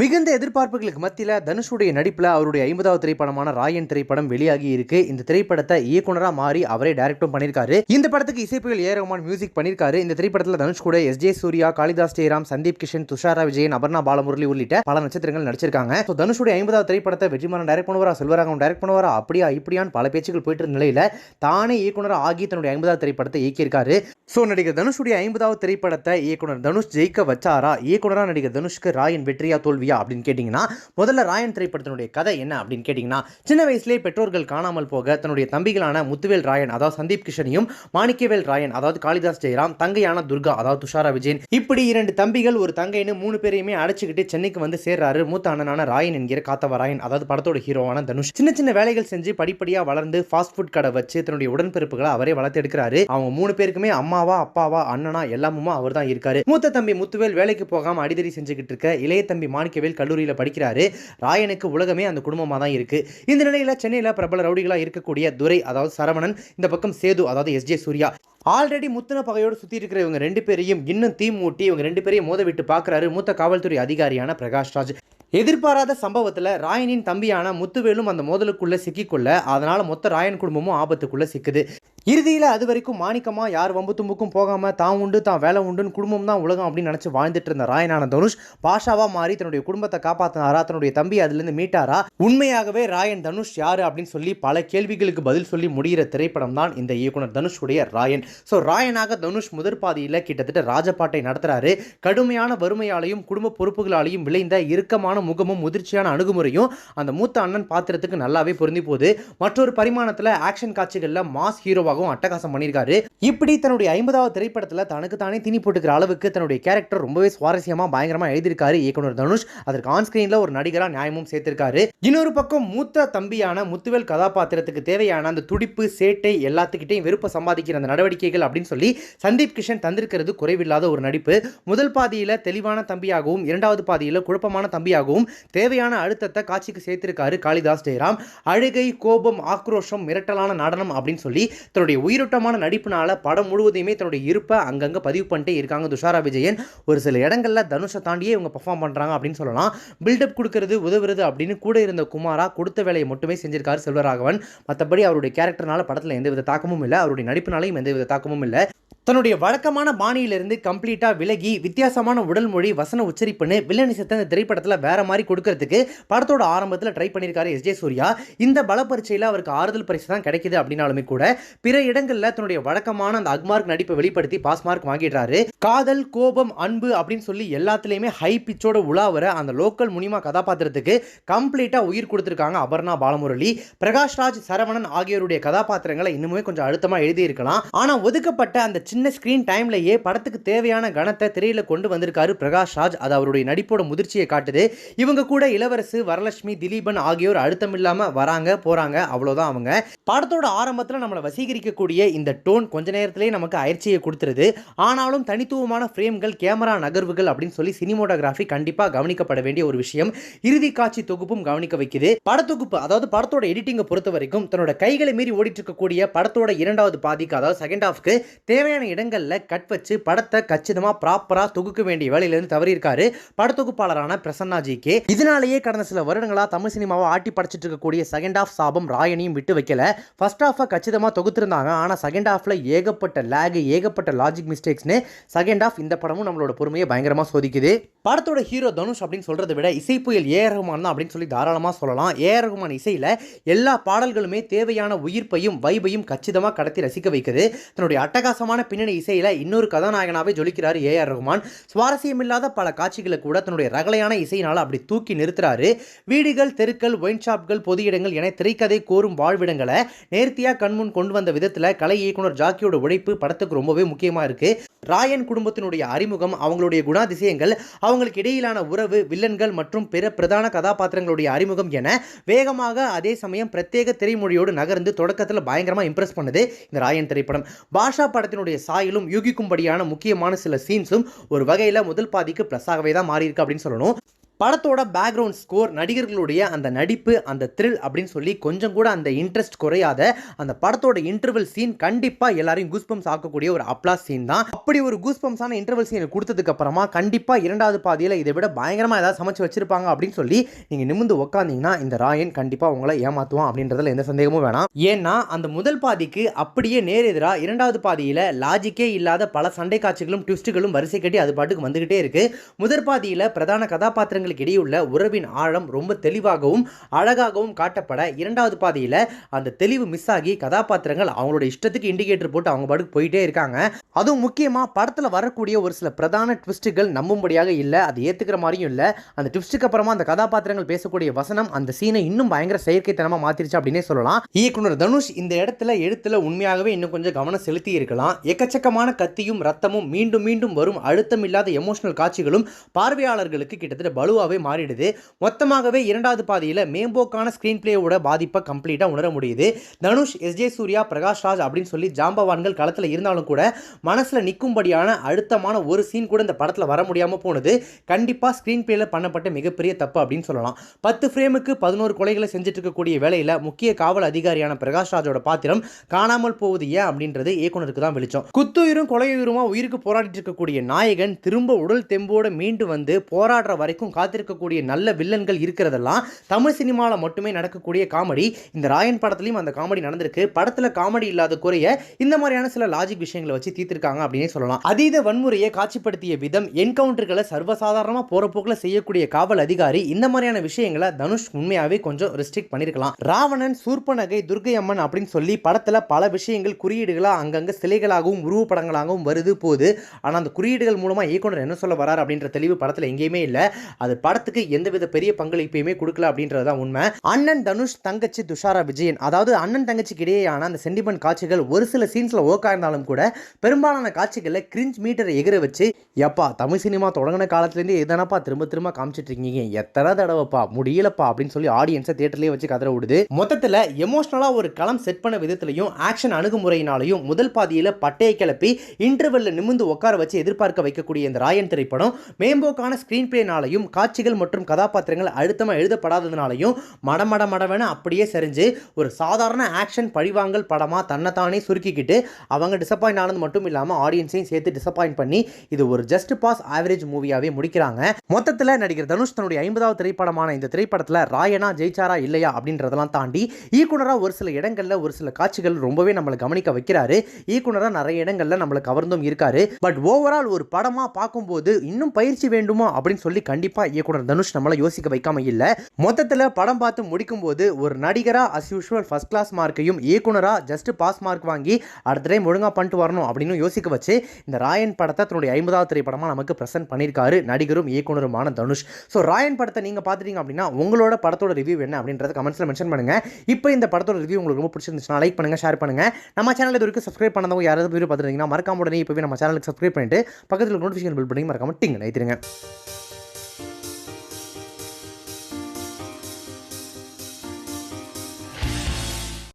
மிகுந்த எதிர்பார்ப்புகளுக்கு மத்தியில் தனுஷுடைய நடிப்பில் அவருடைய ஐம்பதாவது திரைப்படமான ராயன் திரைப்படம் வெளியாகி இருக்கு. இந்த திரைப்படத்தை இயக்குனரா மாறி அவரே டைரக்டும் பண்ணியிருக்காரு. இந்த படத்துக்கு இசைப்புகள் ஏ ரஹ்மான் மியூசிக் பண்ணியிருக்காரு. இந்த திரைப்படத்தில் தனுஷ் கூட எஸ் ஜே சூர்யா காளிதாஸ் ஜெயராம் சந்தீப் கிஷன் துஷாரா விஜயன் அபர்ணா பாலமுரளி உள்ளிட்ட பல நட்சத்திரங்கள் நடிச்சிருக்காங்க. ஸோ தனுஷுடைய ஐம்பதாவது திரைப்படத்தை வெற்றிமாறன் டைரக்ட் பண்ணுவாரா செல்வராகவன் டைரக்ட் பண்ணுவாரா? அப்படியா இப்படியான்னு பல பேச்சுகள் போயிட்டு இருந்த நிலையில தானே இயக்குனராக ஆகி தன்னுடைய ஐம்பதாவது திரைப்படத்தை இயக்கியிருக்காரு. ஸோ நடிகர் தனுஷுடைய ஐம்பதாவது திரைப்படத்தை இயக்குனர் தனுஷ் ஜெயிக்க வச்சாரா? இயக்குனரா நடிகர் தனுஷ்க்கு ராயன் வெற்றியா தோல்வி தோல்வியா அப்படின்னு கேட்டிங்கன்னா முதல்ல ராயன் திரைப்படத்தினுடைய கதை என்ன அப்படின்னு கேட்டிங்கன்னா சின்ன வயசுலேயே பெற்றோர்கள் காணாமல் போக தன்னுடைய தம்பிகளான முத்துவேல் ராயன் அதாவது சந்தீப் கிஷனையும் மாணிக்கவேல் ராயன் அதாவது காளிதாஸ் ஜெயராம் தங்கையான துர்கா அதாவது துஷாரா விஜயன் இப்படி இரண்டு தம்பிகள் ஒரு தங்கைன்னு மூணு பேரையுமே அடைச்சிக்கிட்டு சென்னைக்கு வந்து சேர்றாரு மூத்த அண்ணனான ராயன் என்கிற காத்தவ ராயன் அதாவது படத்தோட ஹீரோவான தனுஷ். சின்ன சின்ன வேலைகள் செஞ்சு படிப்படியாக வளர்ந்து ஃபாஸ்ட் ஃபுட் கடை வச்சு தன்னுடைய உடன்பிறப்புகளை அவரே வளர்த்து எடுக்கிறாரு. அவங்க மூணு பேருக்குமே அம்மாவா அப்பாவா அண்ணனா எல்லாமுமா அவர் தான் இருக்காரு. மூத்த தம்பி முத்துவேல் வேலைக்கு போகாம அடிதடி செஞ்சுக்கிட்டு இருக்க இளைய தம்பி மாணிக்க மாணிக்கவேல் கல்லூரியில் படிக்கிறாரு. ராயனுக்கு உலகமே அந்த குடும்பமாக தான் இருக்கு. இந்த நிலையில சென்னையில் பிரபல ரவுடிகளாக இருக்கக்கூடிய துரை அதாவது சரவணன் இந்த பக்கம் சேது அதாவது எஸ். ஜே. சூர்யா. ஆல்ரெடி முத்தின பகையோடு சுற்றி இருக்கிற இவங்க ரெண்டு பேரையும் இன்னும் தீ மூட்டி இவங்க ரெண்டு பேரையும் மோத விட்டு பார்க்குறாரு மூத்த காவல்துறை அதிகாரியான பிரகாஷ் ராஜ் எதிர்பாராத சம்பவத்தில் ராயனின் தம்பியான முத்துவேலும் அந்த மோதலுக்குள்ள சிக்கிக்கொள்ள அதனால் மொத்த ராயன் குடும்பமும் ஆபத்துக்குள்ள சிக்குது. இறுதியில் அது வரைக்கும் மாணிக்கமா யார் வம்பு தும்புக்கும் போகாம தான் உண்டு தான் வேலை உண்டுன்னு குடும்பம் தான் உலகம் அப்படின்னு நினச்சி வாழ்ந்துட்டு இருந்த ராயனான தனுஷ் பாஷாவாக மாறி தன்னுடைய குடும்பத்தை காப்பாற்றினாரா தன்னுடைய தம்பி அதுலேருந்து மீட்டாரா? உண்மையாகவே ராயன் தனுஷ் யாரு அப்படின்னு சொல்லி பல கேள்விகளுக்கு பதில் சொல்லி முடிகிற திரைப்படம் தான் இந்த இயக்குனர் தனுஷுடைய ராயன். ஸோ ராயனாக தனுஷ் முதற் பாதியில் கிட்டத்தட்ட ராஜபாட்டை நடத்துறாரு. கடுமையான வறுமையாலையும் குடும்ப பொறுப்புகளாலையும் விளைந்த இறுக்கமான முகமும் முதிர்ச்சியான அணுகுமுறையும் அந்த மூத்த அண்ணன் பாத்திரத்துக்கு நல்லாவே பொருந்தி போகுது. மற்றொரு பரிமாணத்தில் ஆக்ஷன் காட்சிகளில் மாஸ் ஹீரோவாகவும் அட்டகாசம் பண்ணியிருக்காரு. இப்படி தன்னுடைய ஐம்பதாவது திரைப்படத்தில் தனக்கு தானே திணி போட்டுக்கிற அளவுக்கு தன்னுடைய கேரக்டர் ரொம்பவே சுவாரஸ்யமாக பயங்கரமாக எழுதியிருக்காரு இயக்குனர் தனுஷ். அதற்கு ஆன்ஸ்கிரீனில் ஒரு நடிகராக நியாயமும் சேர்த்திருக்காரு. இன்னொரு பக்கம் மூத்த தம்பியான முத்துவேல் கதாபாத்திரத்துக்கு தேவையான அந்த துடிப்பு சேட்டை எல்லாத்துக்கிட்டையும் விருப்பம் சம்பாதிக்கிற அந்த நடவடிக்கைகள் அப்படின்னு சொல்லி சந்தீப் கிஷன் தந்திருக்கிறது குறைவில்லாத ஒரு நடிப்பு. முதல் பாதியில் தெளிவான தம்பியாகவும் இரண்டாவது பாதியில் குழப்பமான தம்பியாகவும் தேவையான அழுத்தத்தை காட்சிக்கு சேர்த்திருக்காரு காளிதாஸ் ஜெயராம். அழுகை கோபம் ஆக்ரோஷம் மிரட்டலான நடனம் அப்படின்னு சொல்லி தன்னுடைய உயிரோட்டமான நடிப்புனால படம் முழுவதையுமே தன்னுடைய இருப்பை அங்கங்கே பதிவு பண்ணிட்டே இருக்காங்க துஷாரா விஜயன். ஒரு சில இடங்களில் தனுஷை தாண்டியே இவங்க பர்ஃபார்ம் பண்ணுறாங்க அப்படின்னு சொல்லலாம். பில்டப் கொடுக்கறது உதவுறது அப்படின்னு கூட இருந்த குமாரா கொடுத்த வேலையை மட்டுமே செஞ்சிருக்காரு செல்வராகவன். மற்றபடி அவருடைய கேரக்டர்னால படத்தில் எந்தவித தாக்கமும் இல்லை. அவருடைய நடிப்புனாலையும் எந்தவித தாக்கமும் இல்லை. தன்னுடைய வழக்கமான பாணியிலிருந்து கம்ப்ளீட்டாக விலகி வித்தியாசமான உடல் மொழி வசன உச்சரிப்புன்னு வில்லனிசத்தை இந்த திரைப்படத்தில் வேற மாதிரி கொடுக்கறதுக்கு படத்தோட ஆரம்பத்தில் ட்ரை பண்ணியிருக்காரு எஸ். ஜே. சூர்யா. இந்த பல பரீட்சையில் அவருக்கு ஆறுதல் பரிசு தான் கிடைக்குது அப்படின்னாலுமே கூட பிற இடங்களில் தன்னுடைய வழக்கமான அந்த அக்மார்க் நடிப்பை வெளிப்படுத்தி பாஸ் மார்க் வாங்கிடுறாரு. காதல் கோபம் அன்பு அப்படின்னு சொல்லி எல்லாத்துலேயுமே ஹை பிச்சோட உலாவர அந்த லோக்கல் முனிமா கதாபாத்திரத்துக்கு கம்ப்ளீட்டாக உயிர் கொடுத்துருக்காங்க அபர்ணா பாலமுரளி. பிரகாஷ் ராஜ் சரவணன் ஆகியோருடைய கதாபாத்திரங்களை இன்னுமே கொஞ்சம் அழுத்தமாக எழுதியிருக்கலாம். ஆனால் ஒதுக்கப்பட்ட அந்த சின்ன ஸ்க்ரீன் டைம்லேயே படத்துக்கு தேவையான கணத்தை திரையில் கொண்டு வந்திருக்காரு பிரகாஷ் ராஜ். அது அவருடைய நடிப்போட முதிர்ச்சியை காட்டுது. இவங்க கூட இளவரசு வரலட்சுமி திலீபன் ஆகியோர் அழுத்தம் இல்லாமல் வராங்க போகிறாங்க அவ்வளோதான் அவங்க. படத்தோட ஆரம்பத்தில் நம்மளை வசீகரிக்கக்கூடிய இந்த டோன் கொஞ்ச நேரத்திலேயே நமக்கு அயற்சியை கொடுத்துருது. ஆனாலும் தனித்துவமான ஃப்ரேம்கள் கேமரா நகர்வுகள் அப்படின்னு சொல்லி சினிமோட்டோகிராஃபி கண்டிப்பாக கவனிக்கப்பட வேண்டிய ஒரு விஷயம். இறுதி காட்சி தொகுப்பும் கவனிக்க வைக்குது. படத்தொகுப்பு அதாவது படத்தோட எடிட்டிங்கை பொறுத்த வரைக்கும் தன்னோட கைகளை மீறி ஓடிட்டு இருக்கக்கூடிய படத்தோட இரண்டாவது பாதிக்கு அதாவது செகண்ட் ஹாஃப்க்கு தேவையான இடங்களில் கட் வச்சு படத்தை கச்சிதமாக ப்ராப்பராக தொகுக்க வேண்டிய வேலையிலேருந்து தவறியிருக்காரு படத்தொகுப்பாளரான பிரசன்னா ஜி கே. இதனாலேயே கடந்த சில வருடங்களாக தமிழ் சினிமாவை ஆட்டி படைச்சிட்டு இருக்கக்கூடிய செகண்ட் ஆஃப் சாபம் ராயனையும் விட்டு வைக்கல. ஃபர்ஸ்ட் ஹாஃபை கச்சிதமாக தொகுத்திருந்தாங்க. ஆனால் செகண்ட் ஹாஃபில் ஏகப்பட்ட லேக் ஏகப்பட்ட லாஜிக் மிஸ்டேக்ஸ்னு செகண்ட் ஆஃப் இந்த படமும் நம்மளோட பொறுமையை பயங்கரமாக சோதிக்குது. படத்தோட ஹீரோ தனுஷ் அப்படின்னு சொல்கிறத விட இசை புயல் ஏ ரகுமான் தான் அப்படின்னு சொல்லி தாராளமாக சொல்லலாம். ஏ ரகுமான் இசையில் எல்லா பாடல்களுமே தேவையான உயிர்ப்பையும் வைபையும் கச்சிதமாக கடத்தி ரசிக்க வைக்குது. தன்னுடைய அட்டகாசமான பின்னணி இசையில் இன்னொரு கதாநாயகனாகவே ஜொலிக்கிறார் ஏ ஆர் ரகுமான். சுவாரஸ்யமில்லாத பல காட்சிகளை கூட தன்னுடைய ரகலையான இசையினால் அப்படி தூக்கி நிறுத்துறாரு. வீடுகள் தெருக்கள் ஒயின் ஷாப்கள் பொது இடங்கள் என திரைக்கதை கோரும் வாழ்விடங்களை நேர்த்தியாக கண்முன் கொண்டு வந்த விதத்தில் கலை இயக்குனர் ஜாக்கியோட உழைப்பு படத்துக்கு ரொம்பவே முக்கியமாக இருக்கு. ராயன் குடும்பத்தினுடைய அறிமுகம் அவங்களுடைய குணாதிசயங்கள் அவங்களுக்கு இடையிலான உறவு வில்லன்கள் மற்றும் பிற பிரதான கதாபாத்திரங்களுடைய அறிமுகம் என வேகமாக அதே சமயம் பிரத்யேக திரைமொழியோடு நகர்ந்து தொடக்கத்தில் பயங்கரமாக இம்ப்ரெஸ் பண்ணுது இந்த ராயன் திரைப்படம். பாஷா படத்தினுடைய சாயலும் யூகிக்கும்படியான முக்கியமான சில சீன்ஸும் ஒரு வகையில் முதல் பாதிக்கு ப்ளஸ்ஸாகவே தான் மாறி இருக்கு அப்படின்னு சொல்லணும். படத்தோட பேக்ரவுண்ட் ஸ்கோர் நடிகர்களுடைய அந்த நடிப்பு அந்த த்ரில் அப்படின்னு சொல்லி கொஞ்சம் கூட அந்த இன்ட்ரெஸ்ட் குறையாத அந்த படத்தோட இன்டர்வல் சீன் கண்டிப்பாக எல்லாரையும் கூஸ்பம்ஸ் ஆக்கக்கூடிய ஒரு அப்ளாஸ் சீன் தான். அப்படி ஒரு கூஸ்பம்ஸான இன்டர்வல் சீனை கொடுத்ததுக்கு அப்புறமா கண்டிப்பாக இரண்டாவது பாதியில் இதை விட பயங்கரமாக ஏதாவது சமைச்சு வச்சிருப்பாங்க அப்படின்னு சொல்லி நீங்கள் நிமிந்து உட்காந்தீங்கன்னா இந்த ராயன் கண்டிப்பாக உங்களை ஏமாத்துவான் அப்படின்றதுல எந்த சந்தேகமும் வேணாம். ஏன்னா அந்த முதல் பாதிக்கு அப்படியே நேரெதிராக இரண்டாவது பாதியில் லாஜிக்கே இல்லாத பல சண்டை காட்சிகளும் ட்விஸ்ட்டுகளும் வரிசை கட்டி அது பாட்டுக்கு வந்துகிட்டே இருக்கு. முதற் பாதியில் பிரதான கதாபாத்திரங்களுக்கு இடையுள்ள உறவின் ஆழம் ரொம்ப தெளிவாகவும் அழகாகவும் காட்டப்பட இரண்டாவது பாதியில் அந்த தெளிவு மிஸ் ஆகி கதாபாத்திரங்கள் அவங்களோட இஷ்டத்துக்கு இண்டிகேட்டர் போட்டு அவங்க பாட்டுக்கு போயிட்டே இருக்காங்க. அதுவும் முக்கியமாக படத்தில் வரக்கூடிய ஒரு சில பிரதான ட்விஸ்ட்டுகள் நம்பும்படியாக இல்லை அது ஏற்றுக்கிற மாதிரியும் இல்லை. அந்த ட்விஸ்ட்டுக்கு அப்புறமா அந்த கதாபாத்திரங்கள் பேசக்கூடிய வசனம் அந்த சீனை இன்னும் பயங்கர செயற்கைத்தனமாக மாத்திருச்சு அப்படின்னே சொல்லலாம். இயக்குனர் தனுஷ் இந்த இடத்துல எழுத்துல உண்மையாகவே இன்னும் கொஞ்சம் கவனம் செலுத்தி இருக்கலாம். எக்கச்சக்கமான கத்தியும் ரத்தமும் மீண்டும் மீண்டும் வரும் அழுத்தம் இல்லாத எமோஷனல் காட்சிகளும் பார்வையாளர்களுக்கு கிட்டத்தட்ட பலுவாகவே மாறிடுது. மொத்தமாகவே இரண்டாவது பாதியில் மேம்போக்கான ஸ்க்ரீன் பிளேயோட பாதிப்பை கம்ப்ளீட்டாக உணர முடியுது. தனுஷ் எஸ் ஜே சூர்யா பிரகாஷ் ராஜ் அப்படின்னு சொல்லி ஜாம்பவான்கள் களத்தில் இருந்தாலும் கூட மனசில் நிற்கும்படியான அழுத்தமான ஒரு சீன் கூட இந்த படத்தில் வர முடியாமல் போனது. கண்டிப்பாக ஸ்க்ரீன் பிளேயில் பண்ணப்பட்ட மிகப்பெரிய தப்பு அப்படின்னு சொல்லலாம். பத்து ஃப்ரேமுக்கு பதினோரு கொலைகளை செஞ்சுட்டு இருக்கக்கூடிய வேலையில் முக்கிய காவல் அதிகாரியான பிரகாஷ் ராஜோட பாத்திரம் காணாமல் போவது ஏன் அப்படின்றது இயக்குனருக்கு தான் வெளிச்சம். குத்துயிரும் கொலையுயிருமா உயிருக்கு போராடிட்டு இருக்கக்கூடிய நாயகன் திரும்ப உடல் தெம்போடு மீண்டு வந்து போராடுற வரைக்கும் காத்திருக்கக்கூடிய நல்ல வில்லன்கள் இருக்கிறதெல்லாம் தமிழ் சினிமாவில் மட்டுமே நடக்கக்கூடிய காமெடி. இந்த ராயன் படத்துலையும் அந்த காமெடி நடந்திருக்கு. படத்தில் காமெடி இல்லாத குறைய இந்த மாதிரியான சில லாஜிக் விஷயங்களை வச்சு தீர்த்திருக்காங்க அப்படின்னே சொல்லலாம். அதீத வன்முறையை காட்சிப்படுத்திய விதம் என்கவுண்டர்களை சர்வசாதாரணமாக போகிற போக்கில் செய்யக்கூடிய காவல் அதிகாரி இந்த மாதிரியான விஷயங்களை தனுஷ் உண்மையாகவே கொஞ்சம் ரெஸ்ட்ரிக்ட் பண்ணியிருக்கலாம் ராவணன் சூர்பனகை துர்கை அம்மன் அப்படின்னு சொல்லி படத்தில் பல விஷயங்கள் குறியீடுகளாக அங்கங்கே சிலைகளாகவும் உருவப்படங்களாகவும் வருது போகுது. ஆனால் அந்த குறியீடுகள் மூலமாக இயக்குனர் என்ன சொல்ல வரார் அப்படின்ற தெளிவு படத்தில் எங்கேயுமே இல்லை. அது படத்துக்கு எந்தவித பெரிய பங்களிப்பையுமே கொடுக்கல அப்படின்றது தான் உண்மை. அண்ணன் தனுஷ் தங்கச்சி துஷாரா விஜயன். அதாவது அண்ணன் தங்கச்சிக்கு இடையேயான அந்த சென்டிமெண்ட் காட்சிகள் ஒரு சில சீன்ஸில் ஓக்கா இருந்தாலும் கூட பெரும்பாலான காட்சிகளில் கிரிஞ்ச் மீட்டரை எகிர வச்சு எப்பா தமிழ் சினிமா தொடங்கின காலத்துலேருந்து எதனப்பா திரும்ப திரும்ப காமிச்சிட்டு இருக்கீங்க? எத்தனை தடவைப்பா? முடியலப்பா அப்படின்னு சொல்லி ஆடியன்ஸை தேட்டர்லேயே வச்சு கதற விடுது. மொத்தத்தில் எமோஷனலாக ஒரு களம் செட் பண்ண விதத்துலையும் ஆக்ஷன் அணுகுமுறையினாலையும் முதல் பாதியில் பட்டையை கிளப்பி இன்டர்வெல்ல நிமிந்து உட்கார வச்சு எதிர்பார்க்க வைக்கக்கூடிய இந்த ராயன் திரைப்படம் மேம்போக்கான ஸ்க்ரீன் பிளேனாலையும் காட்சிகள் மற்றும் கதாபாத்திரங்கள் அழுத்தமாக எழுதப்படாததுனாலையும் மடமட மடவென அப்படியே செறிஞ்சு ஒரு சாதாரண ஆக்ஷன் பழிவாங்கல் படமாக தன்னைத்தானே சுருக்கிக்கிட்டு அவங்க டிசப்பாயிண்ட் ஆனது மட்டும் இல்லாமல் ஆடியன்ஸையும் சேர்த்து டிசப்பாயிண்ட் பண்ணி இது ஒரு ஜஸ்ட் பாஸ் ஆவரேஜ் மூவியாகவே முடிக்கிறாங்க. மொத்தத்தில் நடிகர் தனுஷ் தன்னுடைய ஐம்பதாவது திரைப்படமான இந்த திரைப்படத்தில் ராயனா ஜெயிச்சாரா இல்லையா அப்படின்றதெல்லாம் தாண்டி இயக்குனராக ஒரு சில இடங்களில் ஒரு சில காட்சிகள் ரொம்பவே நம்மளை கவனிக்க வைக்கிறாரு. இயக்குனராக நிறைய இடங்களில் நம்மளை கவர்ந்தும் இருக்காரு. பட் ஓவரால் ஒரு படமாக பார்க்கும்போது இன்னும் பயிற்சி வேண்டுமா அப்படின்னு சொல்லி கண்டிப்பாக இயக்குனர் தனுஷ் நம்மளை யோசிக்க வைக்காம இல்லை. மொத்தத்தில் படம் பார்த்து முடிக்கும் போது ஒரு நடிகராக அஸ் யூஷுவல் ஃபர்ஸ்ட் கிளாஸ் மார்க்கையும் இயக்குனராக ஜஸ்ட் பாஸ் மார்க் வாங்கி அடுத்த டைம் ஒழுங்காக பண்ணிட்டு வரணும் அப்படின்னு யோசிக்க வச்சு இந்த ராயன் படத்தை தன்னுடைய ஐம்பதாவது திரைப்படமாக நமக்கு ப்ரெசென்ட் பண்ணியிருக்காரு நடிகரும் இயக்குனருமான தனுஷ். ஸோ ராயன் படத்தை நீங்கள் பார்த்துட்டீங்க அப்படின்னா உங்களோட படத்தோட ரிவ்யூ என்ன அப்படின்றத கமெண்ட்ஸில் மென்ஷன் பண்ணுங்கள் இப்போ இந்த படத்தோட ரிவ்யூ உங்களுக்கு ரொம்ப பிடிச்சிருந்துச்சுன்னா லைக் பண்ணுங்கள் ஷேர் பண்ணுங்கள் நம்ம சேனல் இது வரைக்கும் சப்ஸ்கிரைப் பண்ணதவங்க யாராவது வீடியோ பார்த்துருந்தீங்கன்னா மறக்காம உடனே இப்போவே நம்ம சேனலுக்கு சப்ஸ்கிரைப் பண்ணிட்டு பக்கத்தில் நோட்டிஃபிகேஷன் பில் பண்ணி மறக்காம டிங் நைத்திருங்க